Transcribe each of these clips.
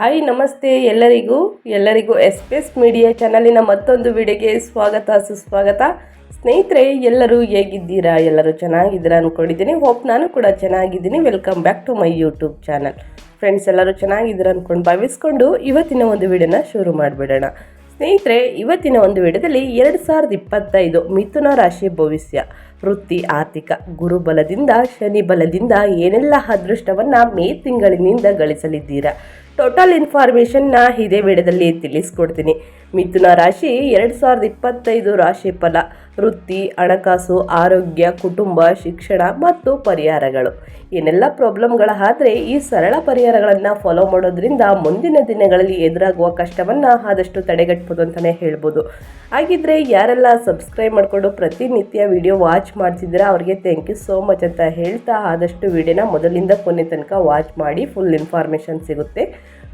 Hi, ನಮಸ್ತೆ ಎಲ್ಲರಿಗೂ ಎಲ್ಲರಿಗೂ ಎಸ್ ಪಿ ಎಸ್ ಮೀಡಿಯಾ ಚಾನಲಿನ ಮತ್ತೊಂದು ವಿಡಿಯೋಗೆ ಸ್ವಾಗತ, ಸುಸ್ವಾಗತ. ಸ್ನೇಹಿತರೆ, ಎಲ್ಲರೂ ಹೇಗಿದ್ದೀರಾ? ಎಲ್ಲರೂ ಚೆನ್ನಾಗಿದ್ದೀರಾ ಅಂದ್ಕೊಂಡಿದ್ದೀನಿ ಹೋಪ್ ನಾನು ಕೂಡ ಚೆನ್ನಾಗಿದ್ದೀನಿ. Welcome back to my YouTube channel friends ಎಲ್ಲರೂ ಚೆನ್ನಾಗಿದ್ದೀರಾ ಅಂದ್ಕೊಂಡು ಭಾವಿಸ್ಕೊಂಡು ಇವತ್ತಿನ ಒಂದು ವಿಡಿಯೋನ ಶುರು ಮಾಡಿಬಿಡೋಣ. ಸ್ನೇಹಿತರೆ, ಇವತ್ತಿನ ಒಂದು ವಿಡಿಯೋದಲ್ಲಿ ಎರಡು ಸಾವಿರದ ಇಪ್ಪತ್ತೈದು ಮಿಥುನ ರಾಶಿ ಭವಿಷ್ಯ. ವೃತ್ತಿ, ಆರ್ಥಿಕ ಗುರುಬಲದಿಂದ ಶನಿ ಬಲದಿಂದ ಏನೆಲ್ಲ ಅದೃಷ್ಟವನ್ನು ಮೇ ತಿಂಗಳಿನಿಂದ ಗಳಿಸಲಿದ್ದೀರಾ? ಟೋಟಲ್ ಇನ್ಫಾರ್ಮೇಷನ್ನ ಇದೇ ವಿಡಿಯೋದಲ್ಲಿ ತಿಳಿಸ್ಕೊಡ್ತೀನಿ. ಮಿಥುನ ರಾಶಿ ಎರಡು ಸಾವಿರದ ಇಪ್ಪತ್ತೈದು ರಾಶಿ ಫಲ. ವೃತ್ತಿ, ಹಣಕಾಸು, ಆರೋಗ್ಯ, ಕುಟುಂಬ, ಶಿಕ್ಷಣ ಮತ್ತು ಪರಿಹಾರಗಳು. ಏನೆಲ್ಲ ಪ್ರಾಬ್ಲಮ್ಗಳಾದರೆ ಈ ಸರಳ ಪರಿಹಾರಗಳನ್ನು ಫಾಲೋ ಮಾಡೋದ್ರಿಂದ ಮುಂದಿನ ದಿನಗಳಲ್ಲಿ ಎದುರಾಗುವ ಕಷ್ಟವನ್ನು ಆದಷ್ಟು ತಡೆಗಟ್ಬೋದು ಅಂತಲೇ ಹೇಳ್ಬೋದು. ಹಾಗಿದ್ರೆ ಯಾರೆಲ್ಲ ಸಬ್ಸ್ಕ್ರೈಬ್ ಮಾಡಿಕೊಂಡು ಪ್ರತಿನಿತ್ಯ ವಿಡಿಯೋ ವಾಚ್ ಮಾಡ್ತಿದ್ದೀರಾ, ಅವರಿಗೆ ಥ್ಯಾಂಕ್ ಯು ಸೋ ಮಚ್ ಅಂತ ಹೇಳ್ತಾ ಆದಷ್ಟು ವಿಡಿಯೋನ ಮೊದಲಿಂದ ಕೊನೆ ತನಕ ವಾಚ್ ಮಾಡಿ ಫುಲ್ ಇನ್ಫಾರ್ಮೇಷನ್ ಸಿಗುತ್ತೆ.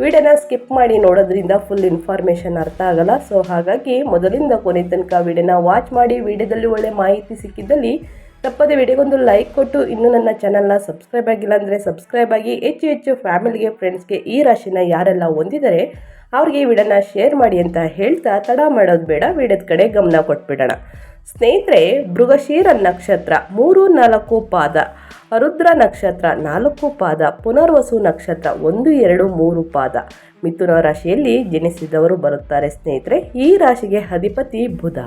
ವಿಡಿಯೋನ ಸ್ಕಿಪ್ ಮಾಡಿ ನೋಡೋದ್ರಿಂದ ಫುಲ್ ಇನ್ಫಾರ್ಮೇಷನ್ ಅರ್ಥ ಆಗಲ್ಲ. ಸೊ ಹಾಗಾಗಿ ಮೊದಲಿಂದ ಕೊನೆ ತನಕ ವಿಡಿಯೋನ ವಾಚ್ ಮಾಡಿ, ವಿಡಿಯೋದಲ್ಲಿ ಒಳ್ಳೆ ಮಾಹಿತಿ ಸಿಕ್ಕಿದ್ದಲ್ಲಿ ತಪ್ಪದೆ ವಿಡಿಯೋಗೊಂದು ಲೈಕ್ ಕೊಟ್ಟು ಇನ್ನೂ ನನ್ನ ಚಾನಲ್ನ ಸಬ್ಸ್ಕ್ರೈಬ್ ಆಗಿಲ್ಲ ಅಂದರೆ ಸಬ್ಸ್ಕ್ರೈಬ್ ಆಗಿ, ಹೆಚ್ಚು ಹೆಚ್ಚು ಫ್ಯಾಮಿಲಿಗೆ ಫ್ರೆಂಡ್ಸ್ಗೆ ಈ ರಾಶಿನ ಯಾರೆಲ್ಲ ಹೊಂದಿದ್ದಾರೆ ಅವ್ರಿಗೆ ಈ ವಿಡಿಯೋನ ಶೇರ್ ಮಾಡಿ ಅಂತ ಹೇಳ್ತಾ ತಡ ಮಾಡೋದು ಬೇಡ, ವಿಡಿಯೋದ ಕಡೆ ಗಮನ ಕೊಟ್ಬಿಡೋಣ. ಸ್ನೇಹಿತರೆ, ಮೃಗಶೀರ ನಕ್ಷತ್ರ ಮೂರು ನಾಲ್ಕು ಪಾದ ರುದ್ರ ನಕ್ಷತ್ರ ನಾಲ್ಕು ಪಾದ, ಪುನರ್ವಸು ನಕ್ಷತ್ರ ಒಂದು, ಎರಡು, ಮೂರು ಪಾದ. ಮಿಥುನ ರಾಶಿಯಲ್ಲಿ ಜನಿಸಿದವರು ಬರುತ್ತಾರೆ ಸ್ನೇಹಿತರೆ, ಈ ರಾಶಿಗೆ ಅಧಿಪತಿ ಬುಧ.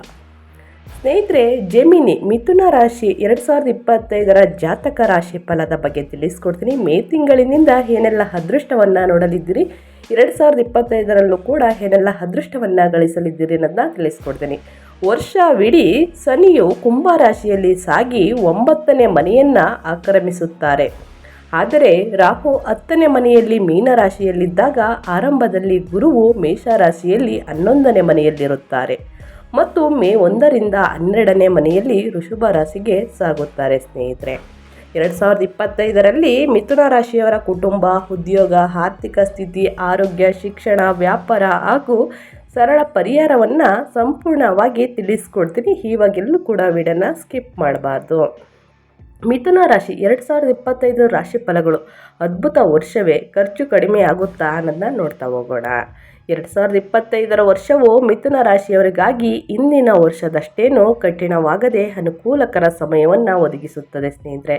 ಸ್ನೇಹಿತರೆ, ಜೆಮಿನಿ ಮಿಥುನ ರಾಶಿ ಎರಡು ಸಾವಿರದ ಇಪ್ಪತ್ತೈದರ ಜಾತಕ ರಾಶಿ ಫಲದ ಬಗ್ಗೆ ತಿಳಿಸ್ಕೊಡ್ತೀನಿ. ಮೇ ತಿಂಗಳಿನಿಂದ ಏನೆಲ್ಲ ಅದೃಷ್ಟವನ್ನು ನೋಡಲಿದ್ದೀರಿ? ಎರಡು ಸಾವಿರದ ಇಪ್ಪತ್ತೈದರಲ್ಲೂ ಕೂಡ ಏನೆಲ್ಲ ಅದೃಷ್ಟವನ್ನು ಗಳಿಸಲಿದ್ದೀರಿ ಅನ್ನೋದನ್ನ ತಿಳಿಸ್ಕೊಡ್ತೀನಿ. ವರ್ಷವಿಡೀ ಶನಿಯು ಕುಂಭ ರಾಶಿಯಲ್ಲಿ ಸಾಗಿ ಒಂಬತ್ತನೇ ಮನೆಯನ್ನು ಆಕ್ರಮಿಸುತ್ತಾರೆ. ಆದರೆ ರಾಹು ಹತ್ತನೇ ಮನೆಯಲ್ಲಿ ಮೀನರಾಶಿಯಲ್ಲಿದ್ದಾಗ ಆರಂಭದಲ್ಲಿ ಗುರುವು ಮೇಷರಾಶಿಯಲ್ಲಿ ಹನ್ನೊಂದನೇ ಮನೆಯಲ್ಲಿರುತ್ತಾರೆ ಮತ್ತು ಮೇ ಒಂದರಿಂದ ಹನ್ನೆರಡನೇ ಮನೆಯಲ್ಲಿ ಋಷಭ ರಾಶಿಗೆ ಸಾಗುತ್ತಾರೆ ಸ್ನೇಹಿತರೆ. ಎರಡು ಸಾವಿರದ ಇಪ್ಪತ್ತೈದರಲ್ಲಿ ಮಿಥುನ ರಾಶಿಯವರ ಕುಟುಂಬ, ಉದ್ಯೋಗ, ಆರ್ಥಿಕ ಸ್ಥಿತಿ, ಆರೋಗ್ಯ, ಶಿಕ್ಷಣ, ವ್ಯಾಪಾರ ಹಾಗೂ ಸರಳ ಪರಿಹಾರವನ್ನು ಸಂಪೂರ್ಣವಾಗಿ ತಿಳಿಸ್ಕೊಡ್ತೀನಿ. ಇವಾಗೆಲ್ಲೂ ಕೂಡ ವಿಡನ್ನು ಸ್ಕಿಪ್ ಮಾಡಬಾರ್ದು. ಮಿಥುನ ರಾಶಿ ಎರಡು ಸಾವಿರದ ಇಪ್ಪತ್ತೈದು ರಾಶಿ ಫಲಗಳು ಅದ್ಭುತ ವರ್ಷವೇ. ಖರ್ಚು ಕಡಿಮೆ ಆಗುತ್ತಾ ಅನ್ನೋದನ್ನ ನೋಡ್ತಾ ಹೋಗೋಣ. ಎರಡು ಸಾವಿರದ ಇಪ್ಪತ್ತೈದರ ವರ್ಷವು ಮಿಥುನ ರಾಶಿಯವರಿಗಾಗಿ ಇಂದಿನ ವರ್ಷದಷ್ಟೇನೂ ಕಠಿಣವಾಗದೆ ಅನುಕೂಲಕರ ಸಮಯವನ್ನು ಒದಗಿಸುತ್ತದೆ ಸ್ನೇಹಿತರೆ.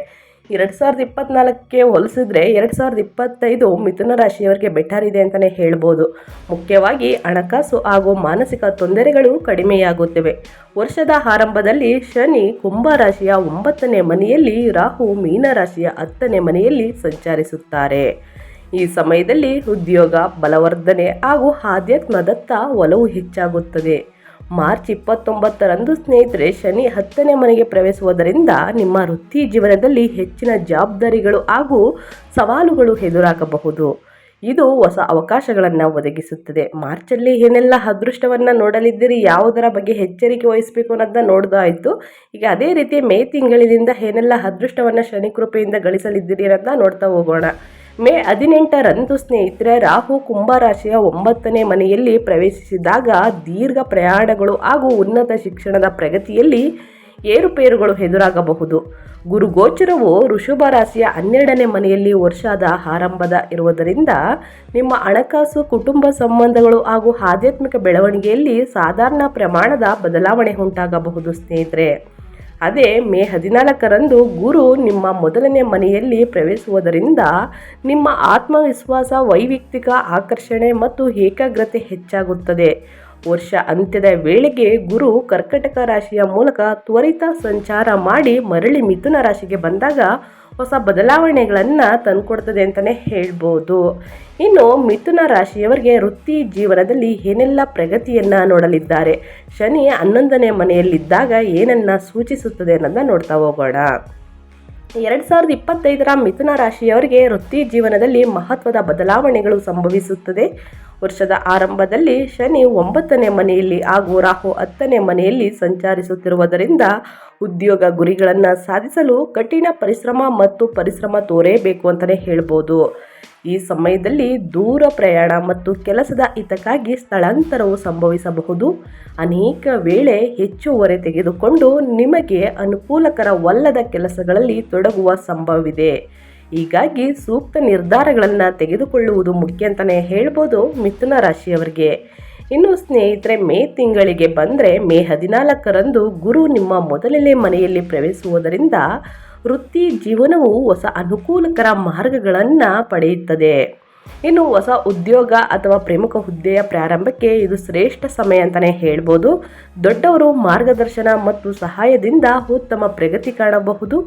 ಎರಡು ಸಾವಿರದ ಇಪ್ಪತ್ನಾಲ್ಕಕ್ಕೆ ಹೋಲಿಸಿದ್ರೆ ಎರಡು ಸಾವಿರದ ಇಪ್ಪತ್ತೈದು ಮಿಥುನ ರಾಶಿಯವರಿಗೆ ಬೆಟರ್ ಇದೆ ಅಂತಲೇ ಹೇಳ್ಬೋದು. ಮುಖ್ಯವಾಗಿ ಹಣಕಾಸು ಹಾಗೂ ಮಾನಸಿಕ ತೊಂದರೆಗಳು ಕಡಿಮೆಯಾಗುತ್ತಿವೆ. ವರ್ಷದ ಆರಂಭದಲ್ಲಿ ಶನಿ ಕುಂಭ ರಾಶಿಯ ಒಂಬತ್ತನೇ ಮನೆಯಲ್ಲಿ, ರಾಹು ಮೀನರಾಶಿಯ ಹತ್ತನೇ ಮನೆಯಲ್ಲಿ ಸಂಚರಿಸುತ್ತಾರೆ. ಈ ಸಮಯದಲ್ಲಿ ಉದ್ಯೋಗ, ಬಲವರ್ಧನೆ ಹಾಗೂ ಆಧ್ಯಾತ್ಮದತ್ತ ಒಲವು ಹೆಚ್ಚಾಗುತ್ತದೆ. ಮಾರ್ಚ್ ಇಪ್ಪತ್ತೊಂಬತ್ತರಂದು ಸ್ನೇಹಿತರೆ ಶನಿ ಹತ್ತನೇ ಮನೆಗೆ ಪ್ರವೇಶಿಸುವುದರಿಂದ ನಿಮ್ಮ ವೃತ್ತಿ ಜೀವನದಲ್ಲಿ ಹೆಚ್ಚಿನ ಜವಾಬ್ದಾರಿಗಳು ಹಾಗೂ ಸವಾಲುಗಳು ಎದುರಾಗಬಹುದು. ಇದು ಹೊಸ ಅವಕಾಶಗಳನ್ನು ಒದಗಿಸುತ್ತದೆ. ಮಾರ್ಚಲ್ಲಿ ಏನೆಲ್ಲ ಅದೃಷ್ಟವನ್ನು ನೋಡಲಿದ್ದೀರಿ, ಯಾವುದರ ಬಗ್ಗೆ ಎಚ್ಚರಿಕೆ ವಹಿಸಬೇಕು ಅನ್ನೋದನ್ನ ನೋಡ್ದಾಯಿತು ಈಗ ಅದೇ ರೀತಿ ಮೇ ತಿಂಗಳಿನಿಂದ ಏನೆಲ್ಲ ಅದೃಷ್ಟವನ್ನು ಶನಿ ಕೃಪೆಯಿಂದ ಗಳಿಸಲಿದ್ದೀರಿ ಅನ್ನೋದನ್ನ ನೋಡ್ತಾ ಹೋಗೋಣ. ಮೇ ಹದಿನೆಂಟರಂದು ಸ್ನೇಹಿತರೆ, ರಾಹು ಕುಂಭರಾಶಿಯ ಒಂಬತ್ತನೇ ಮನೆಯಲ್ಲಿ ಪ್ರವೇಶಿಸಿದಾಗ ದೀರ್ಘ ಪ್ರಯಾಣಗಳು ಹಾಗೂ ಉನ್ನತ ಶಿಕ್ಷಣದ ಪ್ರಗತಿಯಲ್ಲಿ ಏರುಪೇರುಗಳು ಎದುರಾಗಬಹುದು. ಗುರು ಗೋಚರವು ಋಷಭ ರಾಶಿಯ ಹನ್ನೆರಡನೇ ಮನೆಯಲ್ಲಿ ವರ್ಷದ ಆರಂಭದ ಇರುವುದರಿಂದ ನಿಮ್ಮ ಹಣಕಾಸು, ಕುಟುಂಬ ಸಂಬಂಧಗಳು ಹಾಗೂ ಆಧ್ಯಾತ್ಮಿಕ ಬೆಳವಣಿಗೆಯಲ್ಲಿ ಸಾಧಾರಣ ಪ್ರಮಾಣದ ಬದಲಾವಣೆ ಉಂಟಾಗಬಹುದು ಸ್ನೇಹಿತರೆ. ಅದೇ ಮೇ ಹದಿನಾಲ್ಕರಂದು ಗುರು ನಿಮ್ಮ ಮೊದಲನೇ ಮನೆಯಲ್ಲಿ ಪ್ರವೇಶಿಸುವುದರಿಂದ ನಿಮ್ಮ ಆತ್ಮವಿಶ್ವಾಸ ವೈಯಕ್ತಿಕ ಆಕರ್ಷಣೆ ಮತ್ತು ಏಕಾಗ್ರತೆ ಹೆಚ್ಚಾಗುತ್ತದೆ. ವರ್ಷ ಅಂತ್ಯದ ವೇಳೆಗೆ ಗುರು ಕರ್ಕಟಕ ರಾಶಿಯ ಮೂಲಕ ತ್ವರಿತ ಸಂಚಾರ ಮಾಡಿ ಮರಳಿ ಮಿಥುನ ರಾಶಿಗೆ ಬಂದಾಗ ಹೊಸ ಬದಲಾವಣೆಗಳನ್ನು ತಂದುಕೊಡ್ತದೆ ಅಂತಲೇ ಹೇಳ್ಬೋದು. ಇನ್ನು ಮಿಥುನ ರಾಶಿಯವರಿಗೆ ವೃತ್ತಿ ಜೀವನದಲ್ಲಿ ಏನೆಲ್ಲ ಪ್ರಗತಿಯನ್ನು ನೋಡಲಿದ್ದಾರೆ? ಶನಿ ಹನ್ನೊಂದನೇ ಮನೆಯಲ್ಲಿದ್ದಾಗ ಏನನ್ನ ಸೂಚಿಸುತ್ತದೆ ಅನ್ನೋದನ್ನ ನೋಡ್ತಾ ಹೋಗೋಣ. ಎರಡು ಸಾವಿರದ ಇಪ್ಪತ್ತೈದರ ಮಿಥುನ ರಾಶಿಯವರಿಗೆ ವೃತ್ತಿ ಜೀವನದಲ್ಲಿ ಮಹತ್ವದ ಬದಲಾವಣೆಗಳು ಸಂಭವಿಸುತ್ತದೆ. ವರ್ಷದ ಆರಂಭದಲ್ಲಿ ಶನಿ ಒಂಬತ್ತನೇ ಮನೆಯಲ್ಲಿ ಹಾಗೂ ರಾಹು ಹತ್ತನೇ ಮನೆಯಲ್ಲಿ ಸಂಚರಿಸುತ್ತಿರುವುದರಿಂದ ಉದ್ಯೋಗ ಗುರಿಗಳನ್ನು ಸಾಧಿಸಲು ಕಠಿಣ ಪರಿಶ್ರಮ ಮತ್ತು ಪರಿಶ್ರಮ ತೋರೇಬೇಕು ಅಂತಲೇ ಹೇಳ್ಬೋದು. ಈ ಸಮಯದಲ್ಲಿ ದೂರ ಪ್ರಯಾಣ ಮತ್ತು ಕೆಲಸದ ಹಿತಕ್ಕಾಗಿ ಸ್ಥಳಾಂತರವು ಸಂಭವಿಸಬಹುದು. ಅನೇಕ ವೇಳೆ ಹೆಚ್ಚುವರೆ ತೆಗೆದುಕೊಂಡು ನಿಮಗೆ ಅನುಕೂಲಕರವಲ್ಲದ ಕೆಲಸಗಳಲ್ಲಿ ತೊಡಗುವ ಸಂಭವವಿದೆ. ಹೀಗಾಗಿ ಸೂಕ್ತ ನಿರ್ಧಾರಗಳನ್ನು ತೆಗೆದುಕೊಳ್ಳುವುದು ಮುಖ್ಯ ಅಂತಲೇ ಹೇಳ್ಬೋದು ಮಿಥುನ ರಾಶಿಯವರಿಗೆ. ಇನ್ನು ಸ್ನೇಹಿತರೆ, ಮೇ ತಿಂಗಳಿಗೆ ಬಂದರೆ ಮೇ ಹದಿನಾಲ್ಕರಂದು ಗುರು ನಿಮ್ಮ ಮೊದಲನೇ ಮನೆಯಲ್ಲಿ ಪ್ರವೇಶಿಸುವುದರಿಂದ ವೃತ್ತಿ ಜೀವನವು ಹೊಸ ಅನುಕೂಲಕರ ಮಾರ್ಗಗಳನ್ನು ಪಡೆಯುತ್ತದೆ. ಇನ್ನು ಹೊಸ ಉದ್ಯೋಗ ಅಥವಾ ಪ್ರಮುಖ ಹುದ್ದೆಯ ಪ್ರಾರಂಭಕ್ಕೆ ಇದು ಶ್ರೇಷ್ಠ ಸಮಯ ಅಂತಲೇ ಹೇಳ್ಬೋದು. ದೊಡ್ಡವರು ಮಾರ್ಗದರ್ಶನ ಮತ್ತು ಸಹಾಯದಿಂದ ಉತ್ತಮ ಪ್ರಗತಿ ಕಾಣಬಹುದು.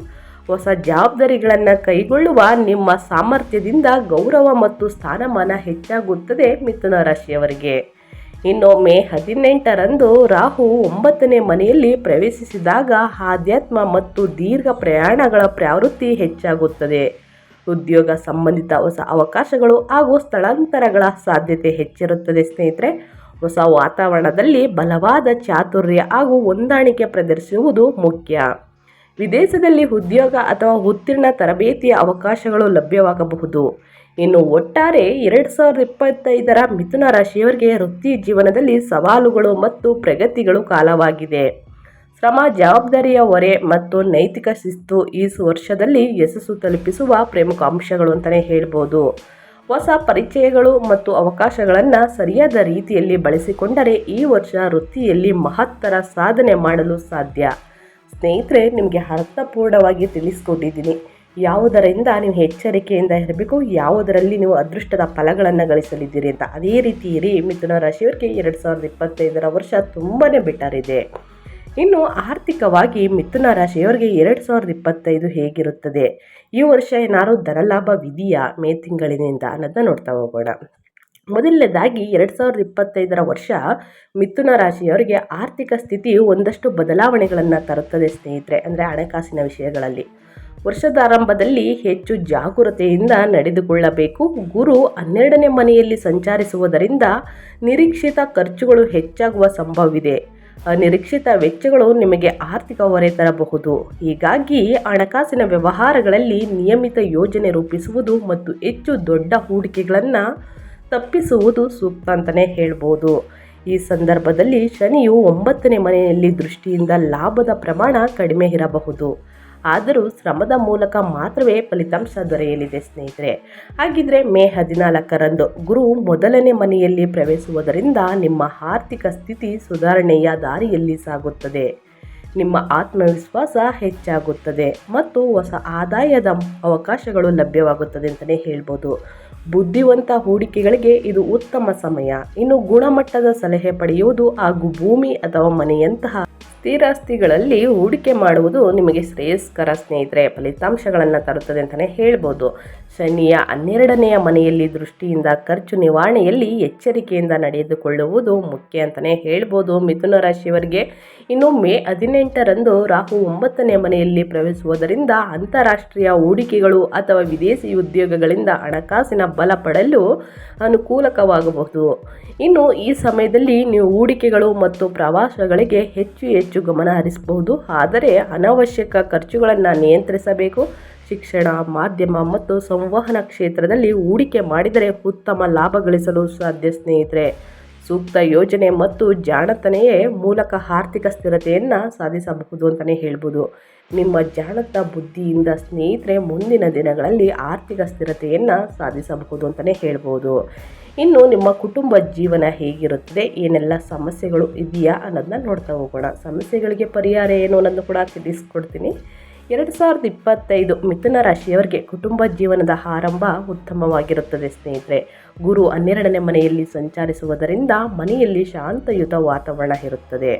ಹೊಸ ಜವಾಬ್ದಾರಿಗಳನ್ನು ಕೈಗೊಳ್ಳುವ ನಿಮ್ಮ ಸಾಮರ್ಥ್ಯದಿಂದ ಗೌರವ ಮತ್ತು ಸ್ಥಾನಮಾನ ಹೆಚ್ಚಾಗುತ್ತದೆ ಮಿಥುನ ರಾಶಿಯವರಿಗೆ. ಇನ್ನು ಮೇ ಹದಿನೆಂಟರಂದು ರಾಹು ಒಂಬತ್ತನೇ ಮನೆಯಲ್ಲಿ ಪ್ರವೇಶಿಸಿದಾಗ ಆಧ್ಯಾತ್ಮ ಮತ್ತು ದೀರ್ಘ ಪ್ರಯಾಣಗಳ ಪ್ರವೃತ್ತಿ ಹೆಚ್ಚಾಗುತ್ತದೆ. ಉದ್ಯೋಗ ಸಂಬಂಧಿತ ಹೊಸ ಅವಕಾಶಗಳು ಹಾಗೂ ಸ್ಥಳಾಂತರಗಳ ಸಾಧ್ಯತೆ ಹೆಚ್ಚಿರುತ್ತದೆ ಸ್ನೇಹಿತರೆ. ಹೊಸ ವಾತಾವರಣದಲ್ಲಿ ಬಲವಾದ ಚಾತುರ್ಯ ಹಾಗೂ ಹೊಂದಾಣಿಕೆ ಪ್ರದರ್ಶಿಸುವುದು ಮುಖ್ಯ. ವಿದೇಶದಲ್ಲಿ ಉದ್ಯೋಗ ಅಥವಾ ಉತ್ತೀರ್ಣ ತರಬೇತಿಯ ಅವಕಾಶಗಳು ಲಭ್ಯವಾಗಬಹುದು. ಇನ್ನು ಒಟ್ಟಾರೆ ಎರಡು ಸಾವಿರದ ಇಪ್ಪತ್ತೈದರ ಮಿಥುನ ರಾಶಿಯವರಿಗೆ ವೃತ್ತಿ ಜೀವನದಲ್ಲಿ ಸವಾಲುಗಳು ಮತ್ತು ಪ್ರಗತಿಗಳು ಕಾಲವಾಗಿದೆ. ಶ್ರಮ, ಜವಾಬ್ದಾರಿಯ ಹೊರೆ ಮತ್ತು ನೈತಿಕ ಶಿಸ್ತು ಈ ವರ್ಷದಲ್ಲಿ ಯಶಸ್ಸು ತಲುಪಿಸುವ ಪ್ರಮುಖ ಅಂಶಗಳು ಅಂತಲೇ ಹೇಳ್ಬೋದು. ಹೊಸ ಪರಿಚಯಗಳು ಮತ್ತು ಅವಕಾಶಗಳನ್ನು ಸರಿಯಾದ ರೀತಿಯಲ್ಲಿ ಬಳಸಿಕೊಂಡರೆ ಈ ವರ್ಷ ವೃತ್ತಿಯಲ್ಲಿ ಮಹತ್ತರ ಸಾಧನೆ ಮಾಡಲು ಸಾಧ್ಯ. ಸ್ನೇಹಿತರೆ, ನಿಮಗೆ ಅರ್ಥಪೂರ್ಣವಾಗಿ ತಿಳಿಸ್ಕೊಟ್ಟಿದ್ದೀನಿ ಯಾವುದರಿಂದ ನೀವು ಎಚ್ಚರಿಕೆಯಿಂದ ಇರಬೇಕು, ಯಾವುದರಲ್ಲಿ ನೀವು ಅದೃಷ್ಟದ ಫಲಗಳನ್ನು ಗಳಿಸಲಿದ್ದೀರಿ ಅಂತ ಅದೇ ರೀತಿ ಇರಿ. ಮಿಥುನ ರಾಶಿಯವರಿಗೆ ಎರಡು ಸಾವಿರದ ಇಪ್ಪತ್ತೈದರ ವರ್ಷ ತುಂಬಾ ಬೆಟರ್ ಇದೆ. ಇನ್ನು ಆರ್ಥಿಕವಾಗಿ ಮಿಥುನ ರಾಶಿಯವರಿಗೆ ಎರಡು ಸಾವಿರದ ಇಪ್ಪತ್ತೈದು ಹೇಗಿರುತ್ತದೆ? ಈ ವರ್ಷ ಏನಾದರೂ ಧನಲಾಭವಿದೆಯಾ ಮೇ ತಿಂಗಳಿನಿಂದ ಅನ್ನೋದನ್ನ ನೋಡ್ತಾ ಹೋಗೋಣ. ಮೊದಲನೇದಾಗಿ ಎರಡು ಸಾವಿರದ ಇಪ್ಪತ್ತೈದರ ವರ್ಷ ಮಿಥುನ ರಾಶಿಯವರಿಗೆ ಆರ್ಥಿಕ ಸ್ಥಿತಿ ಒಂದಷ್ಟು ಬದಲಾವಣೆಗಳನ್ನು ತರುತ್ತದೆ ಸ್ನೇಹಿತರೆ, ಅಂದರೆ ಹಣಕಾಸಿನ ವಿಷಯಗಳಲ್ಲಿ. ವರ್ಷದ ಆರಂಭದಲ್ಲಿ ಹೆಚ್ಚು ಜಾಗೃತೆಯಿಂದ ನಡೆದುಕೊಳ್ಳಬೇಕು. ಗುರು ಹನ್ನೆರಡನೇ ಮನೆಯಲ್ಲಿ ಸಂಚರಿಸುವುದರಿಂದ ನಿರೀಕ್ಷಿತ ಖರ್ಚುಗಳು ಹೆಚ್ಚಾಗುವ ಸಂಭವವಿದೆ. ಅನಿರೀಕ್ಷಿತ ವೆಚ್ಚಗಳು ನಿಮಗೆ ಆರ್ಥಿಕ ಹೊರೆ ತರಬಹುದು. ಹೀಗಾಗಿ ಹಣಕಾಸಿನ ವ್ಯವಹಾರಗಳಲ್ಲಿ ನಿಯಮಿತ ಯೋಜನೆ ರೂಪಿಸುವುದು ಮತ್ತು ಹೆಚ್ಚು ದೊಡ್ಡ ಹೂಡಿಕೆಗಳನ್ನು ತಪ್ಪಿಸುವುದು ಸೂಕ್ತ ಅಂತಲೇ ಹೇಳ್ಬೋದು. ಈ ಸಂದರ್ಭದಲ್ಲಿ ಶನಿಯು ಒಂಬತ್ತನೇ ಮನೆಯಲ್ಲಿ ದೃಷ್ಟಿಯಿಂದ ಲಾಭದ ಪ್ರಮಾಣ ಕಡಿಮೆ ಇರಬಹುದು. ಆದರೂ ಶ್ರಮದ ಮೂಲಕ ಮಾತ್ರವೇ ಫಲಿತಾಂಶ ದೊರೆಯಲಿದೆ ಸ್ನೇಹಿತರೆ. ಹಾಗಿದ್ರೆ ಮೇ ಹದಿನಾಲ್ಕರಂದು ಗುರು ಮೊದಲನೇ ಮನೆಯಲ್ಲಿ ಪ್ರವೇಶಿಸುವುದರಿಂದ ನಿಮ್ಮ ಆರ್ಥಿಕ ಸ್ಥಿತಿ ಸುಧಾರಣೆಯ ದಾರಿಯಲ್ಲಿ ಸಾಗುತ್ತದೆ. ನಿಮ್ಮ ಆತ್ಮವಿಶ್ವಾಸ ಹೆಚ್ಚಾಗುತ್ತದೆ ಮತ್ತು ಹೊಸ ಆದಾಯದ ಅವಕಾಶಗಳು ಲಭ್ಯವಾಗುತ್ತದೆ ಅಂತಲೇ ಹೇಳ್ಬೋದು. ಬುದ್ಧಿವಂತ ಹೂಡಿಕೆಗಳಿಗೆ ಇದು ಉತ್ತಮ ಸಮಯ. ಇನ್ನು ಗುಣಮಟ್ಟದ ಸಲಹೆ ಪಡೆಯುವುದು ಹಾಗೂ ಭೂಮಿ ಅಥವಾ ಮನೆಯಂತಹ ಸ್ಥಿರಾಸ್ತಿಗಳಲ್ಲಿ ಹೂಡಿಕೆ ಮಾಡುವುದು ನಿಮಗೆ ಶ್ರೇಯಸ್ಕರ ಸ್ನೇಹಿತರೆ. ಫಲಿತಾಂಶಗಳನ್ನು ತರುತ್ತದೆ ಅಂತಲೇ ಹೇಳ್ಬೋದು. ಶನಿಯ ಹನ್ನೆರಡನೆಯ ಮನೆಯಲ್ಲಿ ದೃಷ್ಟಿಯಿಂದ ಖರ್ಚು ನಿವಾರಣೆಯಲ್ಲಿ ಎಚ್ಚರಿಕೆಯಿಂದ ನಡೆದುಕೊಳ್ಳುವುದು ಮುಖ್ಯ ಅಂತಲೇ ಹೇಳ್ಬೋದು ಮಿಥುನ ರಾಶಿಯವರಿಗೆ. ಇನ್ನು ಮೇ ಹದಿನೆಂಟರಂದು ರಾಹು ಒಂಬತ್ತನೇ ಮನೆಯಲ್ಲಿ ಪ್ರವೇಶಿಸುವುದರಿಂದ ಅಂತಾರಾಷ್ಟ್ರೀಯ ಹೂಡಿಕೆಗಳು ಅಥವಾ ವಿದೇಶಿ ಉದ್ಯೋಗಗಳಿಂದ ಹಣಕಾಸಿನ ಬಲ ಪಡೆಯಲು ಅನುಕೂಲಕವಾಗಬಹುದು. ಇನ್ನು ಈ ಸಮಯದಲ್ಲಿ ನೀವು ಹೂಡಿಕೆಗಳು ಮತ್ತು ಪ್ರವಾಸಗಳಿಗೆ ಹೆಚ್ಚು ಹೆಚ್ಚು ಗಮನ ಹರಿಸಬಹುದು. ಆದರೆ ಅನಾವಶ್ಯಕ ಖರ್ಚುಗಳನ್ನು ನಿಯಂತ್ರಿಸಬೇಕು. ಶಿಕ್ಷಣ, ಮಾಧ್ಯಮ ಮತ್ತು ಸಂವಹನ ಕ್ಷೇತ್ರದಲ್ಲಿ ಹೂಡಿಕೆ ಮಾಡಿದರೆ ಉತ್ತಮ ಲಾಭ ಗಳಿಸಲು ಸಾಧ್ಯ ಸ್ನೇಹಿತರೆ. ಸೂಕ್ತ ಯೋಜನೆ ಮತ್ತು ಜಾಣತನೆಯೇ ಮೂಲಕ ಆರ್ಥಿಕ ಸ್ಥಿರತೆಯನ್ನು ಸಾಧಿಸಬಹುದು ಅಂತಲೇ ಹೇಳ್ಬೋದು. ನಿಮ್ಮ ಜಾಣತ ಬುದ್ಧಿಯಿಂದ ಸ್ನೇಹಿತರೆ, ಮುಂದಿನ ದಿನಗಳಲ್ಲಿ ಆರ್ಥಿಕ ಸ್ಥಿರತೆಯನ್ನು ಸಾಧಿಸಬಹುದು ಅಂತಲೇ ಹೇಳ್ಬೋದು. ಇನ್ನು ನಿಮ್ಮ ಕುಟುಂಬ ಜೀವನ ಹೇಗಿರುತ್ತದೆ, ಏನೆಲ್ಲ ಸಮಸ್ಯೆಗಳು ಇದೆಯಾ ಅನ್ನೋದನ್ನ ನೋಡ್ತಾ ಹೋಗೋಣ. ಸಮಸ್ಯೆಗಳಿಗೆ ಪರಿಹಾರ ಏನು ಅನ್ನೋದು ಕೂಡ ತಿಳಿಸ್ಕೊಡ್ತೀನಿ. ಎರಡು ಸಾವಿರದ ಇಪ್ಪತ್ತೈದು ಮಿಥುನ ರಾಶಿಯವರಿಗೆ ಕುಟುಂಬ ಜೀವನದ ಆರಂಭ ಉತ್ತಮವಾಗಿರುತ್ತದೆ, ಸ್ನೇಹಿತರೆ. ಗುರು ಹನ್ನೆರಡನೇ ಮನೆಯಲ್ಲಿ ಸಂಚರಿಸುವುದರಿಂದ ಮನೆಯಲ್ಲಿ ಶಾಂತಯುತ ವಾತಾವರಣ ಇರುತ್ತದೆ.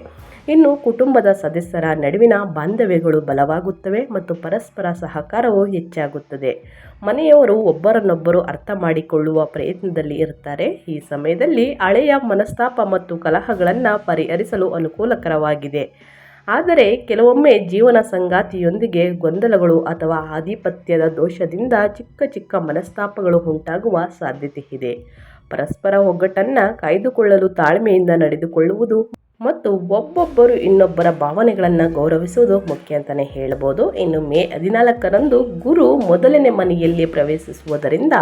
ಇನ್ನು ಕುಟುಂಬದ ಸದಸ್ಯರ ನಡುವಿನ ಬಾಂಧವ್ಯಗಳು ಬಲವಾಗುತ್ತವೆ ಮತ್ತು ಪರಸ್ಪರ ಸಹಕಾರವು ಹೆಚ್ಚಾಗುತ್ತದೆ. ಮನೆಯವರು ಒಬ್ಬರನ್ನೊಬ್ಬರು ಅರ್ಥ ಮಾಡಿಕೊಳ್ಳುವ ಪ್ರಯತ್ನದಲ್ಲಿ ಇರುತ್ತಾರೆ. ಈ ಸಮಯದಲ್ಲಿ ಹಳೆಯ ಮನಸ್ತಾಪ ಮತ್ತು ಕಲಹಗಳನ್ನು ಪರಿಹರಿಸಲು ಅನುಕೂಲಕರವಾಗಿದೆ. ಆದರೆ ಕೆಲವೊಮ್ಮೆ ಜೀವನ ಸಂಗಾತಿಯೊಂದಿಗೆ ಗೊಂದಲಗಳು ಅಥವಾ ಆಧಿಪತ್ಯದ ದೋಷದಿಂದ ಚಿಕ್ಕ ಚಿಕ್ಕ ಮನಸ್ತಾಪಗಳು ಉಂಟಾಗುವ ಸಾಧ್ಯತೆ ಇದೆ. ಪರಸ್ಪರ ಒಗ್ಗಟ್ಟನ್ನು ಕಾಯ್ದುಕೊಳ್ಳಲು ತಾಳ್ಮೆಯಿಂದ ನಡೆದುಕೊಳ್ಳುವುದು ಮತ್ತು ಒಬ್ಬೊಬ್ಬರು ಇನ್ನೊಬ್ಬರ ಭಾವನೆಗಳನ್ನು ಗೌರವಿಸುವುದು ಮುಖ್ಯ ಅಂತಲೇ ಹೇಳ್ಬೋದು. ಇನ್ನು ಮೇ ಹದಿನಾಲ್ಕರಂದು ಗುರು ಮೊದಲನೇ ಮನೆಯಲ್ಲಿ ಪ್ರವೇಶಿಸುವುದರಿಂದ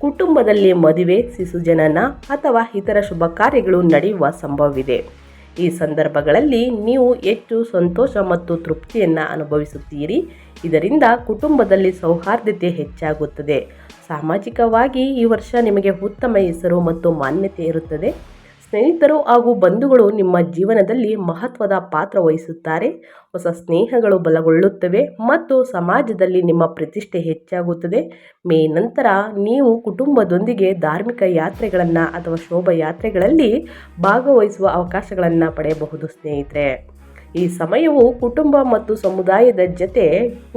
ಕುಟುಂಬದಲ್ಲಿ ಮದುವೆ ಶಿಶುಜನನ ಅಥವಾ ಇತರ ಶುಭ ಕಾರ್ಯಗಳು ನಡೆಯುವ ಸಂಭವವಿದೆ. ಈ ಸಂದರ್ಭಗಳಲ್ಲಿ ನೀವು ಹೆಚ್ಚು ಸಂತೋಷ ಮತ್ತು ತೃಪ್ತಿಯನ್ನು ಅನುಭವಿಸುತ್ತೀರಿ. ಇದರಿಂದ ಕುಟುಂಬದಲ್ಲಿ ಸೌಹಾರ್ದತೆ ಹೆಚ್ಚಾಗುತ್ತದೆ. ಸಾಮಾಜಿಕವಾಗಿ ಈ ವರ್ಷ ನಿಮಗೆ ಉತ್ತಮ ಹೆಸರು ಮತ್ತು ಮಾನ್ಯತೆ ಇರುತ್ತದೆ. ಸ್ನೇಹಿತರು ಹಾಗೂ ಬಂಧುಗಳು ನಿಮ್ಮ ಜೀವನದಲ್ಲಿ ಮಹತ್ವದ ಪಾತ್ರ ವಹಿಸುತ್ತಾರೆ. ಹೊಸ ಸ್ನೇಹಗಳು ಬಲಗೊಳ್ಳುತ್ತವೆ ಮತ್ತು ಸಮಾಜದಲ್ಲಿ ನಿಮ್ಮ ಪ್ರತಿಷ್ಠೆ ಹೆಚ್ಚಾಗುತ್ತದೆ. ಮೇ ನಂತರ ನೀವು ಕುಟುಂಬದೊಂದಿಗೆ ಧಾರ್ಮಿಕ ಯಾತ್ರೆಗಳನ್ನು ಅಥವಾ ಶೋಭಾಯಾತ್ರೆಗಳಲ್ಲಿ ಭಾಗವಹಿಸುವ ಅವಕಾಶಗಳನ್ನು ಪಡೆಯಬಹುದು ಸ್ನೇಹಿತರೆ. ಈ ಸಮಯವು ಕುಟುಂಬ ಮತ್ತು ಸಮುದಾಯದ ಜೊತೆ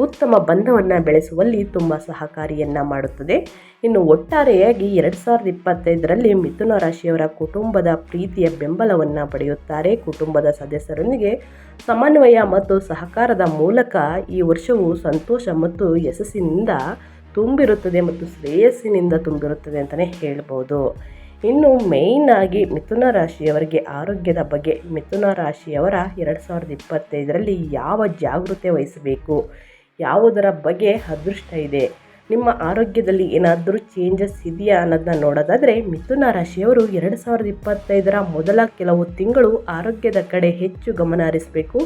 ಉತ್ತಮ ಬಂಧವನ್ನು ಬೆಳೆಸುವಲ್ಲಿ ತುಂಬ ಸಹಕಾರಿಯನ್ನು ಮಾಡುತ್ತದೆ. ಇನ್ನು ಒಟ್ಟಾರೆಯಾಗಿ ಎರಡು ಸಾವಿರದ ಇಪ್ಪತ್ತೈದರಲ್ಲಿ ಮಿಥುನ ರಾಶಿಯವರ ಕುಟುಂಬದ ಪ್ರೀತಿಯ ಬೆಂಬಲವನ್ನು ಪಡೆಯುತ್ತಾರೆ. ಕುಟುಂಬದ ಸದಸ್ಯರೊಂದಿಗೆ ಸಮನ್ವಯ ಮತ್ತು ಸಹಕಾರದ ಮೂಲಕ ಈ ವರ್ಷವು ಸಂತೋಷ ಮತ್ತು ಯಶಸ್ಸಿನಿಂದ ತುಂಬಿರುತ್ತದೆ ಮತ್ತು ಶ್ರೇಯಸ್ಸಿನಿಂದ ತುಂಬಿರುತ್ತದೆ ಅಂತಲೇ ಹೇಳ್ಬೋದು. ಇನ್ನು ಮೇಯ್ನ್ ಆಗಿ ಮಿಥುನ ರಾಶಿಯವರಿಗೆ ಆರೋಗ್ಯದ ಬಗ್ಗೆ ಮಿಥುನ ರಾಶಿಯವರ ಎರಡು ಸಾವಿರದ ಇಪ್ಪತ್ತೈದರಲ್ಲಿ ಯಾವ ಜಾಗೃತೆ ವಹಿಸಬೇಕು? ಯಾವುದರ ಬಗ್ಗೆ ಅದೃಷ್ಟ ಇದೆ? ನಿಮ್ಮ ಆರೋಗ್ಯದಲ್ಲಿ ಏನಾದರೂ ಚೇಂಜಸ್ ಇದೆಯಾ ಅನ್ನೋದನ್ನ ನೋಡೋದಾದರೆ ಮಿಥುನ ರಾಶಿಯವರು ಎರಡು ಸಾವಿರದ ಇಪ್ಪತ್ತೈದರ ಮೊದಲ ಕೆಲವು ತಿಂಗಳು ಆರೋಗ್ಯದ ಕಡೆ ಹೆಚ್ಚು ಗಮನ ಹರಿಸಬೇಕು.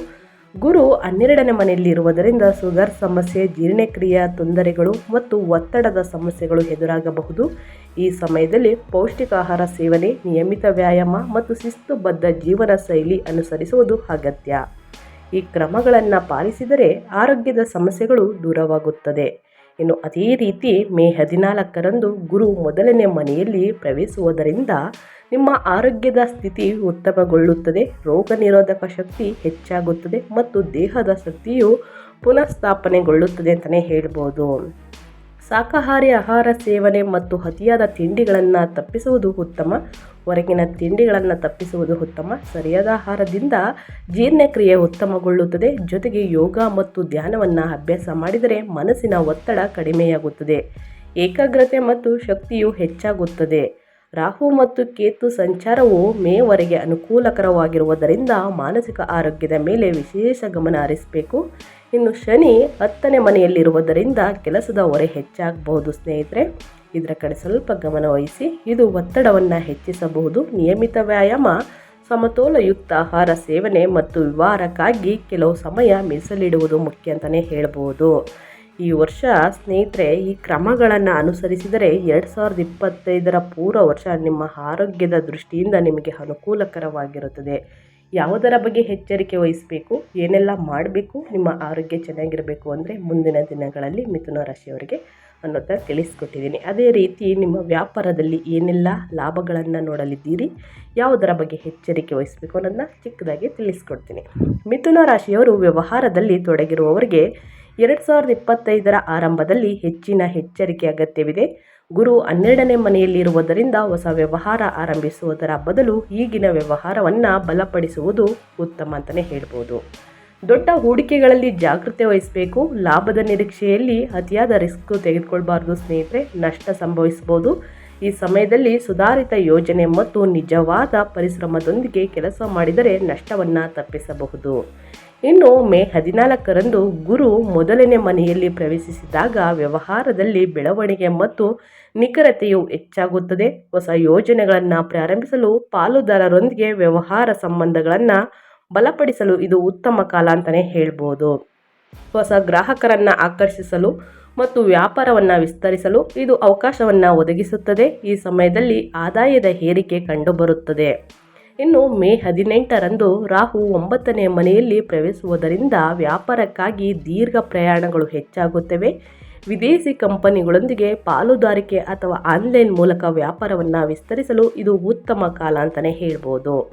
ಗುರು ಹನ್ನೆರಡನೇ ಮನೆಯಲ್ಲಿ ಇರುವುದರಿಂದ ಶುಗರ್ ಸಮಸ್ಯೆ, ಜೀರ್ಣಕ್ರಿಯೆ, ತೊಂದರೆಗಳು ಮತ್ತು ಒತ್ತಡದ ಸಮಸ್ಯೆಗಳು ಎದುರಾಗಬಹುದು. ಈ ಸಮಯದಲ್ಲಿ ಪೌಷ್ಟಿಕ ಆಹಾರ ಸೇವನೆ, ನಿಯಮಿತ ವ್ಯಾಯಾಮ ಮತ್ತು ಶಿಸ್ತುಬದ್ಧ ಜೀವನ ಶೈಲಿ ಅನುಸರಿಸುವುದು ಅಗತ್ಯ. ಈ ಕ್ರಮಗಳನ್ನು ಪಾಲಿಸಿದರೆ ಆರೋಗ್ಯದ ಸಮಸ್ಯೆಗಳು ದೂರವಾಗುತ್ತದೆ. ಇನ್ನು ಅದೇ ರೀತಿ ಮೇ ಹದಿನಾಲ್ಕರಂದು ಗುರು ಮೊದಲನೇ ಮನೆಯಲ್ಲಿ ಪ್ರವೇಶಿಸುವುದರಿಂದ ನಿಮ್ಮ ಆರೋಗ್ಯದ ಸ್ಥಿತಿ ಉತ್ತಮಗೊಳ್ಳುತ್ತದೆ, ರೋಗ ನಿರೋಧಕ ಶಕ್ತಿ ಹೆಚ್ಚಾಗುತ್ತದೆ ಮತ್ತು ದೇಹದ ಶಕ್ತಿಯು ಪುನಃಸ್ಥಾಪನೆಗೊಳ್ಳುತ್ತದೆ ಅಂತಲೇ ಹೇಳ್ಬೋದು. ಶಾಖಾಹಾರಿ ಆಹಾರ ಸೇವನೆ ಮತ್ತು ಅತಿಯಾದ ತಿಂಡಿಗಳನ್ನು ತಪ್ಪಿಸುವುದು ಉತ್ತಮ, ಹೊರಗಿನ ತಿಂಡಿಗಳನ್ನು ತಪ್ಪಿಸುವುದು ಉತ್ತಮ, ಸರಿಯಾದ ಆಹಾರದಿಂದ ಜೀರ್ಣಕ್ರಿಯೆ ಉತ್ತಮಗೊಳ್ಳುತ್ತದೆ, ಜೊತೆಗೆ ಯೋಗ ಮತ್ತು ಧ್ಯಾನವನ್ನು ಅಭ್ಯಾಸ ಮಾಡಿದರೆ ಮನಸ್ಸಿನ ಒತ್ತಡ ಕಡಿಮೆಯಾಗುತ್ತದೆ, ಏಕಾಗ್ರತೆ ಮತ್ತು ಶಕ್ತಿಯು ಹೆಚ್ಚಾಗುತ್ತದೆ. ರಾಹು ಮತ್ತು ಕೇತು ಸಂಚಾರವು ಮೇವರೆಗೆ ಅನುಕೂಲಕರವಾಗಿರುವುದರಿಂದ ಮಾನಸಿಕ ಆರೋಗ್ಯದ ಮೇಲೆ ವಿಶೇಷ ಗಮನ ಹರಿಸಬೇಕು. ಇನ್ನು ಶನಿ ಹತ್ತನೇ ಮನೆಯಲ್ಲಿರುವುದರಿಂದ ಕೆಲಸದ ಹೊರೆ ಹೆಚ್ಚಾಗಬಹುದು ಸ್ನೇಹಿತರೆ. ಇದರ ಕಡೆ ಸ್ವಲ್ಪ ಗಮನ ವಹಿಸಿ, ಇದು ಒತ್ತಡವನ್ನು ಹೆಚ್ಚಿಸಬಹುದು. ನಿಯಮಿತ ವ್ಯಾಯಾಮ, ಸಮತೋಲಯುಕ್ತ ಆಹಾರ ಸೇವನೆ ಮತ್ತು ವಿವಾರಕ್ಕಾಗಿ ಕೆಲವು ಸಮಯ ಮೀಸಲಿಡುವುದು ಮುಖ್ಯ ಅಂತಲೇ ಹೇಳ್ಬೋದು. ಈ ವರ್ಷ ಸ್ನೇಹಿತರೆ, ಈ ಕ್ರಮಗಳನ್ನು ಅನುಸರಿಸಿದರೆ ಎರಡು ಸಾವಿರದ ಇಪ್ಪತ್ತೈದರ ಪೂರ್ವ ವರ್ಷ ನಿಮ್ಮ ಆರೋಗ್ಯದ ದೃಷ್ಟಿಯಿಂದ ನಿಮಗೆ ಅನುಕೂಲಕರವಾಗಿರುತ್ತದೆ. ಯಾವುದರ ಬಗ್ಗೆ ಎಚ್ಚರಿಕೆ ವಹಿಸಬೇಕು, ಏನೆಲ್ಲ ಮಾಡಬೇಕು, ನಿಮ್ಮ ಆರೋಗ್ಯ ಚೆನ್ನಾಗಿರಬೇಕು ಅಂದರೆ ಮುಂದಿನ ದಿನಗಳಲ್ಲಿ ಮಿಥುನ ರಾಶಿಯವರಿಗೆ ಅನ್ನೋದನ್ನ ತಿಳಿಸ್ಕೊಟ್ಟಿದ್ದೀನಿ. ಅದೇ ರೀತಿ ನಿಮ್ಮ ವ್ಯಾಪಾರದಲ್ಲಿ ಏನೆಲ್ಲ ಲಾಭಗಳನ್ನು ನೋಡಲಿದ್ದೀರಿ, ಯಾವುದರ ಬಗ್ಗೆ ಎಚ್ಚರಿಕೆ ವಹಿಸಬೇಕು ಅನ್ನೋದನ್ನ ಚಿಕ್ಕದಾಗಿ ತಿಳಿಸ್ಕೊಡ್ತೀನಿ. ಮಿಥುನ ರಾಶಿಯವರು ವ್ಯವಹಾರದಲ್ಲಿ ತೊಡಗಿರುವವರಿಗೆ ಎರಡು ಸಾವಿರದ ಇಪ್ಪತ್ತೈದರ ಆರಂಭದಲ್ಲಿ ಹೆಚ್ಚಿನ ಎಚ್ಚರಿಕೆ ಅಗತ್ಯವಿದೆ. ಗುರು ಹನ್ನೆರಡನೇ ಮನೆಯಲ್ಲಿರುವುದರಿಂದ ಹೊಸ ವ್ಯವಹಾರ ಆರಂಭಿಸುವುದರ ಬದಲು ಈಗಿನ ವ್ಯವಹಾರವನ್ನು ಬಲಪಡಿಸುವುದು ಉತ್ತಮ ಅಂತಲೇ ಹೇಳ್ಬೋದು. ದೊಡ್ಡ ಹೂಡಿಕೆಗಳಲ್ಲಿ ಜಾಗೃತೆ ವಹಿಸಬೇಕು, ಲಾಭದ ನಿರೀಕ್ಷೆಯಲ್ಲಿ ಅತಿಯಾದ ರಿಸ್ಕ್ ತೆಗೆದುಕೊಳ್ಬಾರ್ದು ಸ್ನೇಹಿತರೆ, ನಷ್ಟ ಸಂಭವಿಸಬಹುದು ಈ ಸಮಯದಲ್ಲಿ ಸುಧಾರಿತ ಯೋಜನೆ ಮತ್ತು ನಿಜವಾದ ಪರಿಶ್ರಮದೊಂದಿಗೆ ಕೆಲಸ ಮಾಡಿದರೆ ನಷ್ಟವನ್ನು ತಪ್ಪಿಸಬಹುದು. ಇನ್ನು ಮೇ ಹದಿನಾಲ್ಕರಂದು ಗುರು ಮೊದಲನೇ ಮನೆಯಲ್ಲಿ ಪ್ರವೇಶಿಸಿದಾಗ ವ್ಯವಹಾರದಲ್ಲಿ ಬೆಳವಣಿಗೆ ಮತ್ತು ನಿಖರತೆಯು ಹೆಚ್ಚಾಗುತ್ತದೆ. ಹೊಸ ಯೋಜನೆಗಳನ್ನು ಪ್ರಾರಂಭಿಸಲು ಪಾಲುದಾರರೊಂದಿಗೆ ವ್ಯವಹಾರ ಸಂಬಂಧಗಳನ್ನು ಬಲಪಡಿಸಲು ಇದು ಉತ್ತಮ ಕಾಲ ಅಂತಲೇ ಹೇಳ್ಬೋದು. ಹೊಸ ಗ್ರಾಹಕರನ್ನು ಆಕರ್ಷಿಸಲು ಮತ್ತು ವ್ಯಾಪಾರವನ್ನು ವಿಸ್ತರಿಸಲು ಇದು ಅವಕಾಶವನ್ನು ಒದಗಿಸುತ್ತದೆ. ಈ ಸಮಯದಲ್ಲಿ ಆದಾಯದ ಏರಿಕೆ ಕಂಡುಬರುತ್ತದೆ. ಇನ್ನು ಮೇ ಹದಿನೆಂಟರಂದು ರಾಹು ಒಂಬತ್ತನೇ ಮನೆಯಲ್ಲಿ ಪ್ರವೇಶಿಸುವುದರಿಂದ ವ್ಯಾಪಾರಕ್ಕಾಗಿ ದೀರ್ಘ ಪ್ರಯಾಣಗಳು ಹೆಚ್ಚಾಗುತ್ತವೆ. ವಿದೇಶಿ ಕಂಪನಿಗಳೊಂದಿಗೆ ಪಾಲುದಾರಿಕೆ ಅಥವಾ ಆನ್ಲೈನ್ ಮೂಲಕ ವ್ಯಾಪಾರವನ್ನು ವಿಸ್ತರಿಸಲು ಇದು ಉತ್ತಮ ಕಾಲ ಅಂತಲೇ ಹೇಳ್ಬೋದು.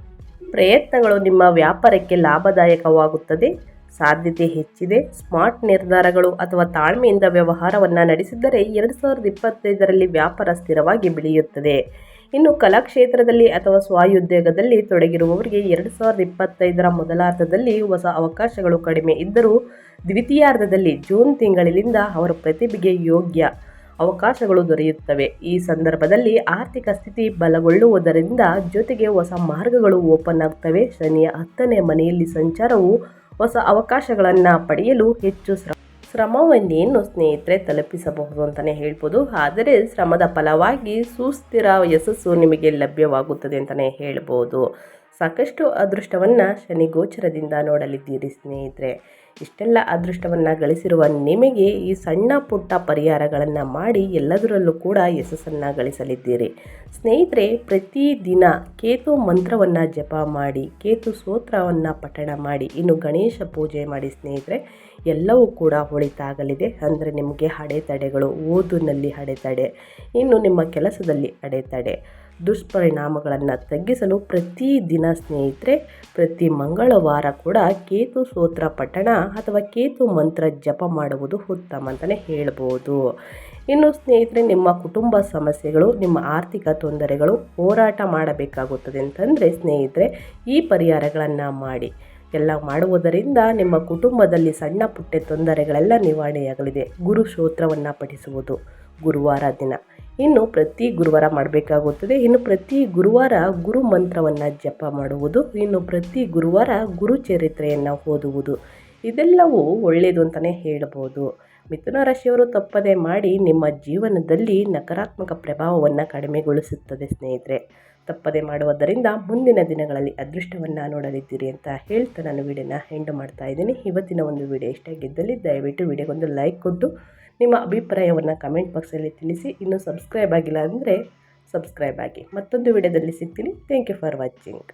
ಪ್ರಯತ್ನಗಳು ನಿಮ್ಮ ವ್ಯಾಪಾರಕ್ಕೆ ಲಾಭದಾಯಕವಾಗುತ್ತದೆ. ಸಾಧ್ಯತೆ ಹೆಚ್ಚಿದೆ. ಸ್ಮಾರ್ಟ್ ನಿರ್ಧಾರಗಳು ಅಥವಾ ತಾಳ್ಮೆಯಿಂದ ವ್ಯವಹಾರವನ್ನು ನಡೆಸಿದ್ದರೆ ಎರಡು ಸಾವಿರದ ಇಪ್ಪತ್ತೈದರಲ್ಲಿ ವ್ಯಾಪಾರ ಸ್ಥಿರವಾಗಿ ಬೆಳೆಯುತ್ತದೆ. ಇನ್ನು ಕಲಾಕ್ಷೇತ್ರದಲ್ಲಿ ಅಥವಾ ಸ್ವಾಯುದ್ಯೋಗದಲ್ಲಿ ತೊಡಗಿರುವವರಿಗೆ ಎರಡು ಸಾವಿರದ ಇಪ್ಪತ್ತೈದರ ಮೊದಲಾರ್ಧದಲ್ಲಿ ಹೊಸ ಅವಕಾಶಗಳು ಕಡಿಮೆ ಇದ್ದರೂ ದ್ವಿತೀಯಾರ್ಧದಲ್ಲಿ ಜೂನ್ ತಿಂಗಳಿನಿಂದ ಅವರ ಪ್ರತಿಭೆಗೆ ಯೋಗ್ಯ ಅವಕಾಶಗಳು ದೊರೆಯುತ್ತವೆ. ಈ ಸಂದರ್ಭದಲ್ಲಿ ಆರ್ಥಿಕ ಸ್ಥಿತಿ ಬಲಗೊಳ್ಳುವುದರಿಂದ ಜೊತೆಗೆ ಹೊಸ ಮಾರ್ಗಗಳು ಓಪನ್ ಆಗ್ತವೆ. ಶನಿಯ ಹತ್ತನೇ ಮನೆಯಲ್ಲಿ ಸಂಚಾರವು ಹೊಸ ಅವಕಾಶಗಳನ್ನು ಪಡೆಯಲು ಹೆಚ್ಚು ಶ್ರಮ ಶ್ರಮವನ್ನೇನು ಸ್ನೇಹಿತರೆ ತಲುಪಿಸಬಹುದು ಅಂತಲೇ ಹೇಳ್ಬೋದು. ಆದರೆ ಶ್ರಮದ ಫಲವಾಗಿ ಸುಸ್ಥಿರ ಯಶಸ್ಸು ನಿಮಗೆ ಲಭ್ಯವಾಗುತ್ತದೆ ಅಂತಲೇ ಹೇಳ್ಬೋದು. ಸಾಕಷ್ಟು ಅದೃಷ್ಟವನ್ನು ಶನಿ ಗೋಚರದಿಂದ ನೋಡಲಿದ್ದೀರಿ ಸ್ನೇಹಿತರೆ. ಇಷ್ಟೆಲ್ಲ ಅದೃಷ್ಟವನ್ನು ಗಳಿಸಿರುವ ನಿಮಗೆ ಈ ಸಣ್ಣ ಪುಟ್ಟ ಪರಿಹಾರಗಳನ್ನು ಮಾಡಿ ಎಲ್ಲದರಲ್ಲೂ ಕೂಡ ಯಶಸ್ಸನ್ನು ಗಳಿಸಲಿದ್ದೀರಿ. ಸ್ನೇಹಿತರೆ ಪ್ರತಿದಿನ ಕೇತು ಮಂತ್ರವನ್ನು ಜಪ ಮಾಡಿ, ಕೇತು ಸ್ತೋತ್ರವನ್ನು ಪಠಣ ಮಾಡಿ, ಇನ್ನು ಗಣೇಶ ಪೂಜೆ ಮಾಡಿ ಸ್ನೇಹಿತರೆ, ಎಲ್ಲವೂ ಕೂಡ ಹೊಳಿತಾಗಲಿದೆ. ಅಂದರೆ ನಿಮಗೆ ಅಡೆತಡೆಗಳು ಓದಿನಲ್ಲಿ ಅಡೆತಡೆ ಇನ್ನು ನಿಮ್ಮ ಕೆಲಸದಲ್ಲಿ ಅಡೆತಡೆ. ದುಷ್ಪರಿಣಾಮಗಳನ್ನು ತಗ್ಗಿಸಲು ಪ್ರತಿದಿನ ಸ್ನೇಹಿತರೆ, ಪ್ರತಿ ಮಂಗಳವಾರ ಕೂಡ ಕೇತು ಸ್ತೋತ್ರ ಪಠಣ ಅಥವಾ ಕೇತು ಮಂತ್ರ ಜಪ ಮಾಡುವುದು ಉತ್ತಮ ಅಂತಲೇ ಹೇಳ್ಬೋದು. ಇನ್ನು ಸ್ನೇಹಿತರೆ, ನಿಮ್ಮ ಕುಟುಂಬ ಸಮಸ್ಯೆಗಳು, ನಿಮ್ಮ ಆರ್ಥಿಕ ತೊಂದರೆಗಳು ಹೋರಾಟ ಮಾಡಬೇಕಾಗುತ್ತದೆ ಅಂತಂದರೆ ಸ್ನೇಹಿತರೆ, ಈ ಪರಿಹಾರಗಳನ್ನು ಮಾಡಿ. ಎಲ್ಲ ಮಾಡುವುದರಿಂದ ನಿಮ್ಮ ಕುಟುಂಬದಲ್ಲಿ ಸಣ್ಣ ಪುಟ್ಟ ತೊಂದರೆಗಳೆಲ್ಲ ನಿವಾರಣೆಯಾಗಲಿದೆ. ಗುರು ಸ್ತೋತ್ರವನ್ನು ಪಠಿಸುವುದು ಗುರುವಾರ ದಿನ. ಇನ್ನು ಪ್ರತಿ ಗುರುವಾರ ಮಾಡಬೇಕಾಗುತ್ತದೆ. ಇನ್ನು ಪ್ರತಿ ಗುರುವಾರ ಗುರು ಮಂತ್ರವನ್ನು ಜಪ ಮಾಡುವುದು, ಇನ್ನು ಪ್ರತಿ ಗುರುವಾರ ಗುರು ಚರಿತ್ರೆಯನ್ನು ಓದುವುದು, ಇದೆಲ್ಲವೂ ಒಳ್ಳೆಯದು ಅಂತಲೇ ಹೇಳ್ಬೋದು. ಮಿಥುನ ರಾಶಿಯವರು ತಪ್ಪದೆ ಮಾಡಿ ನಿಮ್ಮ ಜೀವನದಲ್ಲಿ ನಕಾರಾತ್ಮಕ ಪ್ರಭಾವವನ್ನು ಕಡಿಮೆಗೊಳಿಸುತ್ತದೆ ಸ್ನೇಹಿತರೆ. ತಪ್ಪದೆ ಮಾಡುವುದರಿಂದ ಮುಂದಿನ ದಿನಗಳಲ್ಲಿ ಅದೃಷ್ಟವನ್ನು ನೋಡಲಿದ್ದೀರಿ ಅಂತ ಹೇಳ್ತಾ ನಾನು ವಿಡಿಯೋನ ಹೆಂಡು ಮಾಡ್ತಾ ಇದ್ದೀನಿ. ಇವತ್ತಿನ ಒಂದು ವಿಡಿಯೋ ಇಷ್ಟ ಆಗಿದ್ದಲ್ಲಿ ದಯವಿಟ್ಟು ವಿಡಿಯೋಗೊಂದು ಲೈಕ್ ಕೊಟ್ಟು ನಿಮ್ಮ ಅಭಿಪ್ರಾಯವನ್ನು ಕಮೆಂಟ್ ಬಾಕ್ಸಲ್ಲಿ ತಿಳಿಸಿ, ಇನ್ನೂ ಸಬ್ಸ್ಕ್ರೈಬ್ ಆಗಿಲ್ಲ ಅಂದರೆ ಸಬ್ಸ್ಕ್ರೈಬ್ ಆಗಿ. ಮತ್ತೊಂದು ವಿಡಿಯೋದಲ್ಲಿ ಸಿಗ್ತೀನಿ. Thank you for watching